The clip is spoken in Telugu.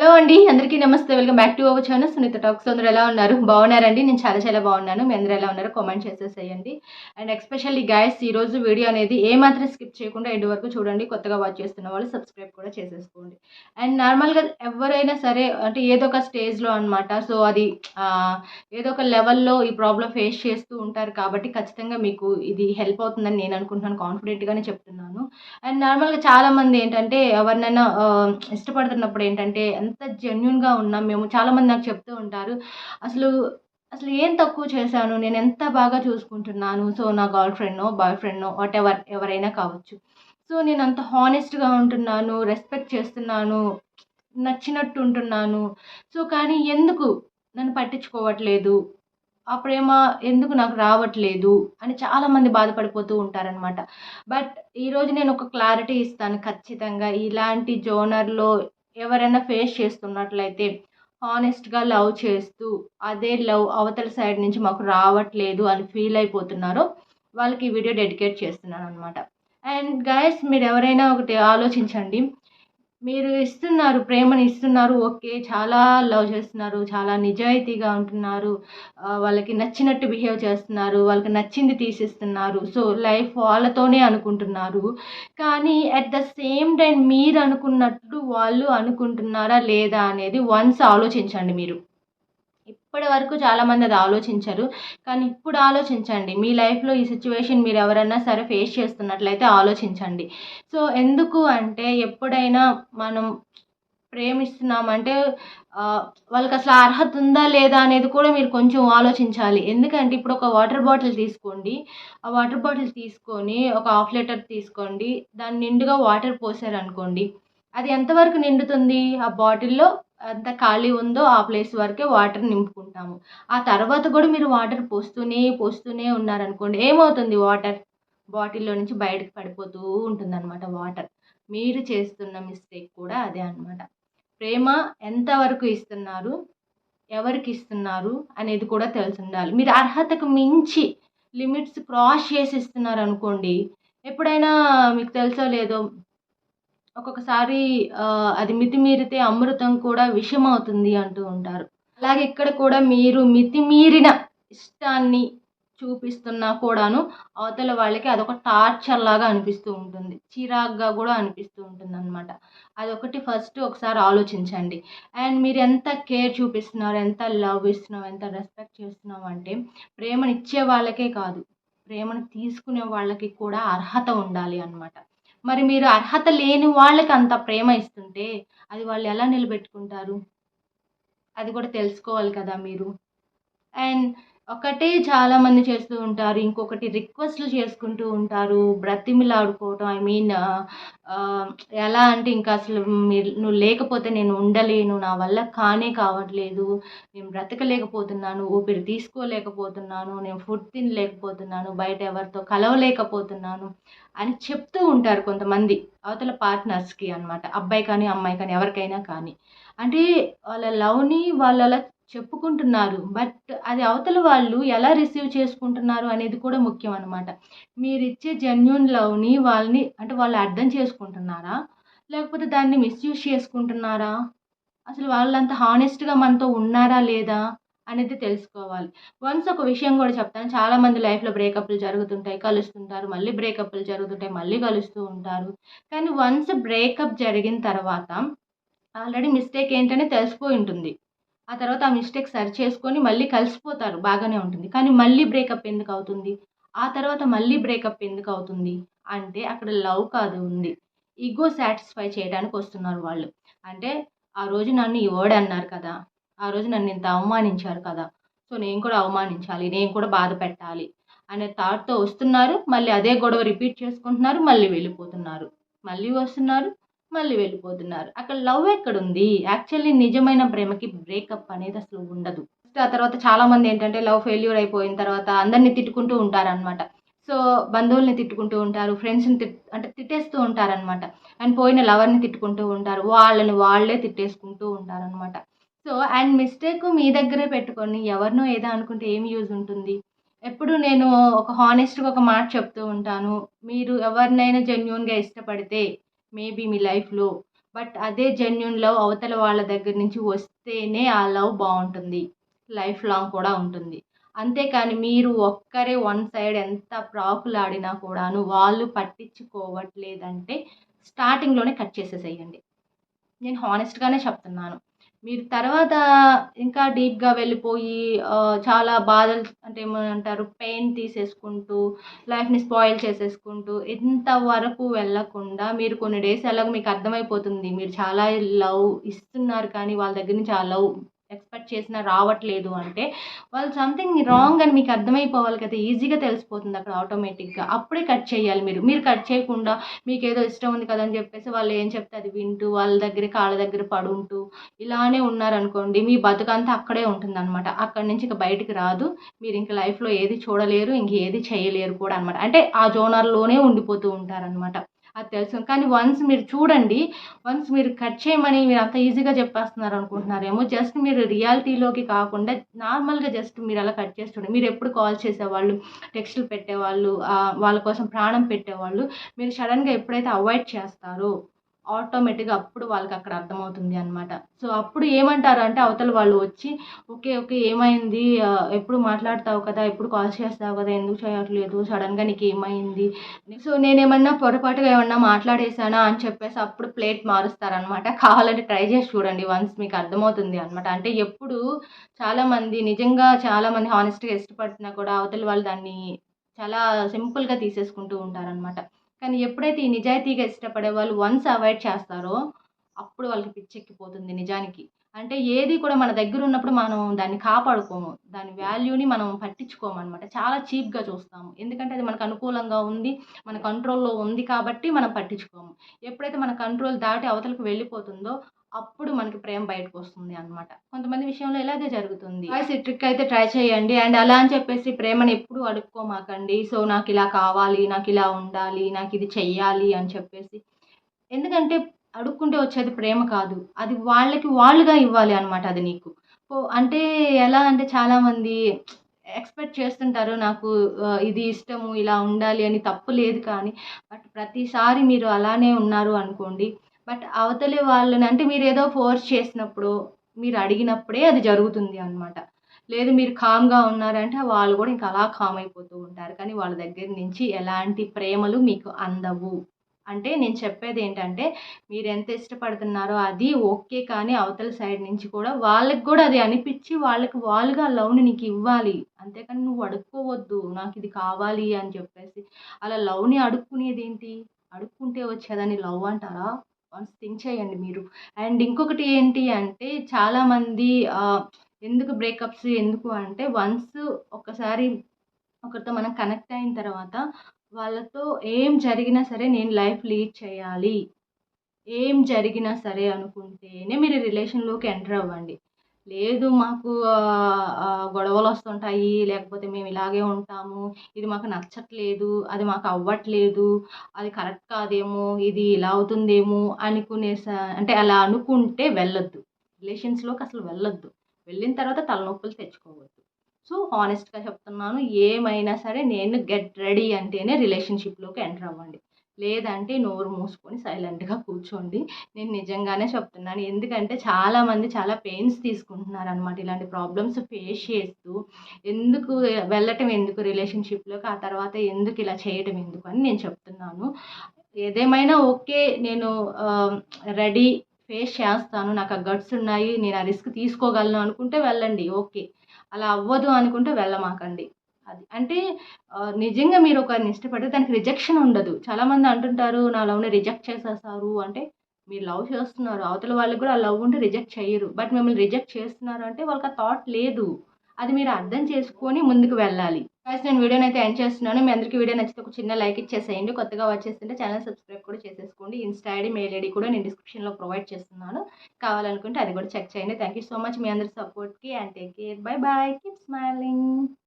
హలో అండి అందరికీ నమస్తే. Welcome back to our channel. Sunitha talks అందరూ ఎలా ఉన్నారు? బాగున్నారండి? నేను చాలా చాలా బాగున్నాను. మీ అందరూ ఎలా ఉన్నారో కామెంట్ చేసేసేయండి. అండ్ ఎక్స్పెషల్లీ గాయస్ ఈరోజు వీడియో అనేది ఏ మాత్రం స్కిప్ చేయకుండా ఎండ్ వరకు చూడండి. కొత్తగా వాచ్ చేస్తున్న వాళ్ళు సబ్స్క్రైబ్ కూడా చేసేసుకోండి. అండ్ నార్మల్గా ఎవరైనా సరే అంటే ఏదో ఒక స్టేజ్లో అనమాట సో అది ఏదో ఒక లెవెల్లో ఈ ప్రాబ్లం ఫేస్ చేస్తూ ఉంటారు కాబట్టి ఖచ్చితంగా మీకు ఇది హెల్ప్ అవుతుందని నేను అనుకుంటున్నాను. కాన్ఫిడెంట్గానే చెప్తున్నాను. అండ్ నార్మల్గా చాలామంది ఏంటంటే ఎవరినైనా ఇష్టపడుతున్నప్పుడు ఏంటంటే ఎంత జెన్యున్గా ఉన్నాం మేము. చాలామంది నాకు చెప్తూ ఉంటారు అసలు అసలు ఏం తక్కువ చేశాను? నేను ఎంత బాగా చూసుకుంటున్నాను? సో నా గర్ల్ ఫ్రెండ్నో బాయ్ ఫ్రెండ్నో వాట్ ఎవర్ ఎవరైనా కావచ్చు. సో నేను అంత హానెస్ట్గా ఉంటున్నాను రెస్పెక్ట్ చేస్తున్నాను నచ్చినట్టు ఉంటున్నాను సో కానీ ఎందుకు నన్ను పట్టించుకోవట్లేదు? ఆ ప్రేమ ఎందుకు నాకు రావట్లేదు? అని చాలామంది బాధపడిపోతూ ఉంటారనమాట బట్ ఈరోజు నేను ఒక క్లారిటీ ఇస్తాను ఖచ్చితంగా. ఇలాంటి జోనర్లో ఎవరైనా ఫేస్ చేస్తున్నట్లయితే హానెస్ట్గా లవ్ చేస్తూ అదే లవ్ అవతల సైడ్ నుంచి మాకు రావట్లేదు అని ఫీల్ అయిపోతున్నారో వాళ్ళకి ఈ వీడియో డెడికేట్ చేస్తున్నాను అనమాట అండ్ గైస్ మీరు ఎవరైనా ఒకటి ఆలోచించండి. మీరు ఇస్తున్నారు ప్రేమని ఇస్తున్నారు ఓకే చాలా లవ్ చేస్తున్నారు చాలా నిజాయితీగా ఉంటున్నారు వాళ్ళకి నచ్చినట్టు బిహేవ్ చేస్తున్నారు వాళ్ళకి నచ్చింది తీసిస్తున్నారు సో లైఫ్ వాళ్ళతోనే అనుకుంటున్నారు. కానీ అట్ ద సేమ్ టైం మీరు అనుకున్నట్టు వాళ్ళు అనుకుంటున్నారా లేదా అనేది వన్స్ ఆలోచించండి మీరు. ఇప్పటి వరకు చాలామంది అది ఆలోచించరు. కానీ ఇప్పుడు ఆలోచించండి. మీ లైఫ్లో ఈ సిచ్యువేషన్ మీరు ఎవరైనా సరే ఫేస్ చేస్తున్నట్లయితే ఆలోచించండి. సో ఎందుకు అంటే ఎప్పుడైనా మనం ప్రేమిస్తున్నామంటే వాళ్ళకి అసలు అర్హత ఉందా లేదా అనేది కూడా మీరు కొంచెం ఆలోచించాలి. ఎందుకంటే ఇప్పుడు ఒక వాటర్ బాటిల్ తీసుకోండి. ఆ వాటర్ బాటిల్ తీసుకొని ఒక హాఫ్ లీటర్ తీసుకోండి. దాన్ని నిండుగా వాటర్ పోసారనుకోండి. అది ఎంతవరకు నిండుతుంది? ఆ బాటిల్లో ఎంత ఖాళీ ఉందో ఆ ప్లేస్ వరకే వాటర్ నింపుకుంటాము. ఆ తర్వాత కూడా మీరు వాటర్ పోస్తూనే పోస్తూనే ఉన్నారనుకోండి ఏమవుతుంది వాటర్? బాటిల్లో నుంచి బయటకు పడిపోతూ ఉంటుందన్నమాట వాటర్. మీరు చేస్తున్న మిస్టేక్ కూడా అదే అన్నమాట. ప్రేమ ఎంతవరకు ఇస్తున్నారు? ఎవరికి ఇస్తున్నారు? అనేది కూడా తెలిసి ఉండాలి మీరు అర్హతకు మించి లిమిట్స్ క్రాస్ చేసి ఇస్తున్నారు అనుకోండి ఎప్పుడైనా మీకు తెలుసో లేదో ఒక్కొక్కసారి అది మితిమీరితే అమృతం కూడా విషం అవుతుంది అంటూ ఉంటారు. అలాగే ఇక్కడ కూడా మీరు మితిమీరిన ఇష్టాన్ని చూపిస్తున్నా కూడాను అవతల వాళ్ళకి అదొక టార్చర్ లాగా అనిపిస్తూ ఉంటుంది. చిరాగ్గా కూడా అనిపిస్తూ ఉంటుంది అనమాట అదొకటి ఫస్ట్ ఒకసారి ఆలోచించండి. అండ్ మీరు ఎంత కేర్ చూపిస్తున్నారు ఎంత లవ్ ఇస్తున్నావు ఎంత రెస్పెక్ట్ చేస్తున్నావు అంటే ప్రేమను ఇచ్చే వాళ్ళకే కాదు ప్రేమను తీసుకునే వాళ్ళకి కూడా అర్హత ఉండాలి అన్నమాట. మరి మీరు అర్హత లేని వాళ్ళకి అంత ప్రేమ ఇస్తుంటే అది వాళ్ళు ఎలా నిలబెట్టుకుంటారు? అది కూడా తెలుసుకోవాలి కదా మీరు. అండ్ ఒకటే చాలా మంది చేస్తూ ఉంటారు ఇంకొకటి రిక్వెస్ట్లు చేసుకుంటూ ఉంటారు బ్రతిమిలాడుకోవటం ఐ మీన్ ఎలా అంటే ఇంకా అసలు మీరు నువ్వు లేకపోతే నేను ఉండలేను నా వల్ల కానే కావట్లేదు నేను బ్రతకలేకపోతున్నాను ఊపిరి తీసుకోలేకపోతున్నాను నేను ఫుడ్ తినలేకపోతున్నాను బయట ఎవరితో కలవలేకపోతున్నాను అని చెప్తూ ఉంటారు కొంతమంది అవతల పార్ట్నర్స్కి అనమాట అబ్బాయి కానీ అమ్మాయి కానీ ఎవరికైనా కానీ. అంటే వాళ్ళ లవ్ని వాళ్ళ చెప్పుకుంటున్నారు. బట్ అది అవతల వాళ్ళు ఎలా రిసీవ్ చేసుకుంటున్నారు అనేది కూడా ముఖ్యం అనమాట మీరు ఇచ్చే జెన్యున్ లవ్ని వాళ్ళని అంటే వాళ్ళు అర్థం చేసుకుంటున్నారా? లేకపోతే దాన్ని మిస్యూజ్ చేసుకుంటున్నారా? అసలు వాళ్ళంత హానెస్ట్గా మనతో ఉన్నారా లేదా అనేది తెలుసుకోవాలి. వన్స్ ఒక విషయం కూడా చెప్తాను. చాలామంది లైఫ్లో బ్రేకప్లు జరుగుతుంటాయి కలుస్తుంటారు. మళ్ళీ బ్రేకప్లు జరుగుతుంటాయి మళ్ళీ కలుస్తూ ఉంటారు. కానీ వన్స్ బ్రేకప్ జరిగిన తర్వాత ఆల్రెడీ మిస్టేక్ ఏంటనే తెలిసిపోయి ఉంటుంది. ఆ తర్వాత ఆ మిస్టేక్ సరి చేసుకొని మళ్ళీ కలిసిపోతారు బాగానే ఉంటుంది. కానీ మళ్ళీ బ్రేకప్ ఎందుకు అవుతుంది? ఆ తర్వాత మళ్ళీ బ్రేకప్ ఎందుకు అవుతుంది? అంటే అక్కడ లవ్ కాదు ఉంది. ఈగో సాటిస్ఫై చేయడానికి వస్తున్నారు వాళ్ళు. అంటే ఆ రోజు నన్ను ఈ వర్డ్ అన్నారు కదా ఆ రోజు నన్ను ఇంత అవమానించారు కదా సో నేను కూడా అవమానించాలి నేను కూడా బాధ పెట్టాలి అనే థాట్తో వస్తున్నారు. మళ్ళీ అదే గొడవ రిపీట్ చేసుకుంటున్నారు మళ్ళీ వెళ్ళిపోతున్నారు. మళ్ళీ వస్తున్నారు మళ్ళీ వెళ్ళిపోతున్నారు. అక్కడ లవ్ ఎక్కడుంది? యాక్చువల్లీ నిజమైన ప్రేమకి బ్రేకప్ అనేది అసలు ఉండదు. ఆ తర్వాత చాలా మంది ఏంటంటే లవ్ ఫెయిల్యూర్ అయిపోయిన తర్వాత అందరినీ తిట్టుకుంటూ ఉంటారనమాట సో బంధువుల్ని తిట్టుకుంటూ ఉంటారు ఫ్రెండ్స్ని తిట్ అంటే తిట్టేస్తూ ఉంటారనమాట అండ్ పోయిన లవర్ని తిట్టుకుంటూ ఉంటారు వాళ్ళని వాళ్ళే తిట్టేసుకుంటూ ఉంటారనమాట సో అండ్ మిస్టేక్ మీ దగ్గరే పెట్టుకొని ఎవరినో ఏదో అనుకుంటే ఏం యూజ్ ఉంటుంది? ఎప్పుడు నేను ఒక హానెస్ట్గా ఒక మాట చెప్తూ ఉంటాను మీరు ఎవరినైనా జెన్యున్గా ఇష్టపడితే మేబీ మీ లైఫ్లో. బట్ అదే జెన్యున్ లవ్ అవతల వాళ్ళ దగ్గర నుంచి వస్తేనే ఆ లవ్ బాగుంటుంది. లైఫ్ లాంగ్ కూడా ఉంటుంది. అంతేకాని మీరు ఒక్కరే వన్ సైడ్ ఎంత ప్రాకులాడినా కూడాను వాళ్ళు పట్టించుకోవట్లేదంటే స్టార్టింగ్లోనే కట్ చేసేసేయండి. నేను హానెస్ట్గానే చెప్తున్నాను. మీరు తర్వాత ఇంకా డీప్గా వెళ్ళిపోయి చాలా బాధలు అంటే ఏమంటారు పెయిన్ తీసేసుకుంటూ లైఫ్ని స్పాయిల్ చేసేసుకుంటూ ఇంతవరకు వెళ్ళకుండా మీరు కొన్ని డేస్ అలాగ మీకు అర్థమైపోతుంది. మీరు చాలా లవ్ ఇస్తున్నారు కానీ వాళ్ళ దగ్గర నుంచి ఆ లవ్ ఎక్స్పెక్ట్ చేసినా రావట్లేదు అంటే వాళ్ళు సంథింగ్ రాంగ్ అని మీకు అర్థమైపోవాలి కదా ఈజీగా తెలిసిపోతుంది అక్కడ ఆటోమేటిక్గా అప్పుడే కట్ చేయాలి మీరు. మీరు కట్ చేయకుండా మీకు ఏదో ఇష్టం ఉంది కదా అని చెప్పేసి వాళ్ళు ఏం చెప్తే అది వింటూ వాళ్ళ దగ్గర కాళ్ళ దగ్గర పడుంటూ ఇలానే ఉన్నారనుకోండి మీ బతుకంతా అక్కడే ఉంటుంది అనమాట అక్కడి నుంచి ఇక బయటికి రాదు. మీరు ఇంక లైఫ్లో ఏది చూడలేరు ఇంక ఏది చేయలేరు కూడా అనమాట అంటే ఆ జోనర్లోనే ఉండిపోతూ ఉంటారనమాట అది తెలుసు. కానీ వన్స్ మీరు చూడండి వన్స్ మీరు కట్ చేయమని మీరు అంత ఈజీగా చెప్పేస్తున్నారు అనుకుంటున్నారేమో జస్ట్ మీరు రియాలిటీలోకి కాకుండా నార్మల్గా జస్ట్ మీరు అలా కట్ చేసి చూడండి. మీరు ఎప్పుడు కాల్ చేసేవాళ్ళు టెక్స్ట్లు పెట్టేవాళ్ళు వాళ్ళ కోసం ప్రాణం పెట్టేవాళ్ళు మీరు సడన్గా ఎప్పుడైతే అవాయిడ్ చేస్తారో ఆటోమేటిక్గా అప్పుడు వాళ్ళకి అక్కడ అర్థమవుతుంది అనమాట సో అప్పుడు ఏమంటారు అంటే అవతల వాళ్ళు వచ్చి ఓకే ఓకే ఏమైంది? ఎప్పుడు మాట్లాడతావు కదా? ఎప్పుడు కాల్ చేస్తావు కదా? ఎందుకు చేయట్లేదు? సడన్గా నీకు ఏమైంది? సో నేనేమన్నా పొరపాటుగా ఏమన్నా మాట్లాడేశానా? అని చెప్పేసి అప్పుడు ప్లేట్ మారుస్తారనమాట కావాలంటే ట్రై చేసి చూడండి వన్స్ మీకు అర్థమవుతుంది అనమాట అంటే ఎప్పుడు చాలామంది నిజంగా చాలామంది హానెస్ట్గా ఇష్టపడినా కూడా అవతల వాళ్ళు దాన్ని చాలా సింపుల్గా తీసేసుకుంటూ ఉంటారనమాట కానీ ఎప్పుడైతే ఈ నిజాయితీగా ఇష్టపడే వాళ్ళు వన్స్ అవాయిడ్ చేస్తారో అప్పుడు వాళ్ళకి పిచ్చెక్కిపోతుంది నిజానికి. అంటే ఏది కూడా మన దగ్గర ఉన్నప్పుడు మనం దాన్ని కాపాడుకోము. దాని వాల్యూని మనం పట్టించుకోము అనమాట చాలా చీప్గా చూస్తాము. ఎందుకంటే అది మనకు అనుకూలంగా ఉంది మన కంట్రోల్లో ఉంది కాబట్టి మనం పట్టించుకోము. ఎప్పుడైతే మన కంట్రోల్ దాటి అవతలకు వెళ్ళిపోతుందో అప్పుడు మనకి ప్రేమ బయటకు వస్తుంది అనమాట కొంతమంది విషయంలో ఇలాగే జరుగుతుంది. వాయిస్ ట్రిక్ అయితే ట్రై చేయండి. అండ్ అలా అని చెప్పేసి ప్రేమను ఎప్పుడు అడుక్కోమాకండి. సో నాకు ఇలా కావాలి నాకు ఇలా ఉండాలి నాకు ఇది చెయ్యాలి అని చెప్పేసి. ఎందుకంటే అడుక్కుంటే వచ్చేది ప్రేమ కాదు. అది వాళ్ళకి వాళ్ళుగా ఇవ్వాలి అనమాట అది నీకు. అంటే ఎలా అంటే చాలామంది ఎక్స్పెక్ట్ చేస్తుంటారు నాకు ఇది ఇష్టము ఇలా ఉండాలి అని తప్పు లేదు కానీ బట్ ప్రతిసారి మీరు అలానే ఉన్నారు అనుకోండి బట్ అవతలి వాళ్ళని అంటే మీరు ఏదో ఫోర్స్ చేసినప్పుడు మీరు అడిగినప్పుడే అది జరుగుతుంది అనమాట లేదు మీరు కామ్గా ఉన్నారంటే వాళ్ళు కూడా ఇంకా అలా కామ్ అయిపోతూ ఉంటారు. కానీ వాళ్ళ దగ్గర నుంచి ఎలాంటి ప్రేమలు మీకు అందవు. అంటే నేను చెప్పేది ఏంటంటే మీరు ఎంత ఇష్టపడుతున్నారో అది ఓకే కానీ అవతల సైడ్ నుంచి కూడా వాళ్ళకి కూడా అది అనిపించి వాళ్ళకి వాళ్ళుగా లవ్ని నీకు ఇవ్వాలి. అంతేకాని నువ్వు అడుక్కోవద్దు నాకు ఇది కావాలి అని చెప్పేసి. అలా లవ్ని అడుక్కునేది ఏంటి అడుక్కుంటే వచ్చేదని లవ్ అంటారా? వన్స్ థింక్ చేయండి మీరు. అండ్ ఇంకొకటి ఏంటి అంటే చాలామంది ఎందుకు బ్రేకప్స్ ఎందుకు అంటే వన్స్ ఒకసారి ఒకరితో మనం కనెక్ట్ అయిన తర్వాత వాళ్ళతో ఏం జరిగినా సరే నేను లైఫ్ లీడ్ చేయాలి. ఏం జరిగినా సరే అనుకుంటేనే మీరు రిలేషన్లోకి ఎంటర్ అవ్వండి. లేదు మాకు గొడవలు వస్తుంటాయి. లేకపోతే మేము ఇలాగే ఉంటాము. ఇది మాకు నచ్చట్లేదు. అది మాకు అవ్వట్లేదు. అది కరెక్ట్ కాదేమో. ఇది ఇలా అవుతుందేమో అనుకునే అంటే అలా అనుకుంటే వెళ్ళొద్దు. రిలేషన్స్లోకి అసలు వెళ్ళొద్దు. వెళ్ళిన తర్వాత తలనొప్పులు తెచ్చుకోవద్దు. సో హానెస్ట్గా చెప్తున్నాను. ఏమైనా సరే నేను గెట్ రెడీ అంటేనే రిలేషన్షిప్లోకి ఎంటర్ అవ్వండి. లేదంటే నోరు మూసుకొని సైలెంట్గా కూర్చోండి. నేను నిజంగానే చెప్తున్నాను. ఎందుకంటే చాలామంది చాలా పెయిన్స్ తీసుకుంటున్నారు అనమాట ఇలాంటి ప్రాబ్లమ్స్ ఫేస్ చేస్తూ ఎందుకు వెళ్ళటం ఎందుకు రిలేషన్షిప్లోకి ఆ తర్వాత ఎందుకు ఇలా చేయటం ఎందుకు అని నేను చెప్తున్నాను. ఏదేమైనా ఓకే నేను రెడీ ఫేస్ చేస్తాను. నాకు ఆ గట్స్ ఉన్నాయి నేను ఆ రిస్క్ తీసుకోగలను అనుకుంటే వెళ్ళండి. ఓకే. అలా అవ్వదు అనుకుంటే వెళ్ళమాకండి. అది. అంటే నిజంగా మీరు ఒకరిని ఇష్టపడితే దానికి రిజెక్షన్ ఉండదు. చాలామంది అంటుంటారు నా లవ్ని రిజెక్ట్ చేసేస్తారు. అంటే మీరు లవ్ చేస్తున్నారు. అవతల వాళ్ళకి కూడా ఆ లవ్ ఉంటే రిజెక్ట్ చేయరు. బట్ మిమ్మల్ని రిజెక్ట్ చేస్తున్నారు అంటే వాళ్ళకి ఆ థాట్ లేదు. అది మీరు అర్థం చేసుకొని ముందుకు వెళ్ళాలి. ఫస్ట్ నేను వీడియోని అయితే ఎండ్ చేస్తున్నాను. మీ అందరికీ వీడియో నచ్చితే ఒక చిన్న లైక్ ఇచ్చేసేయండి. కొత్తగా వచ్చేస్తుంటే ఛానల్ సబ్స్క్రైబ్ కూడా చేసేసుకోండి. ఇన్స్టా ఐడి మెయిల్ ఐడి కూడా నేను డిస్క్రిప్షన్లో ప్రొవైడ్ చేస్తున్నాను. కావాలనుకుంటే అది కూడా చెక్ చేయండి. థ్యాంక్ యూ సో మచ్ మీ అందరి సపోర్ట్కి and take care bye bye keep smiling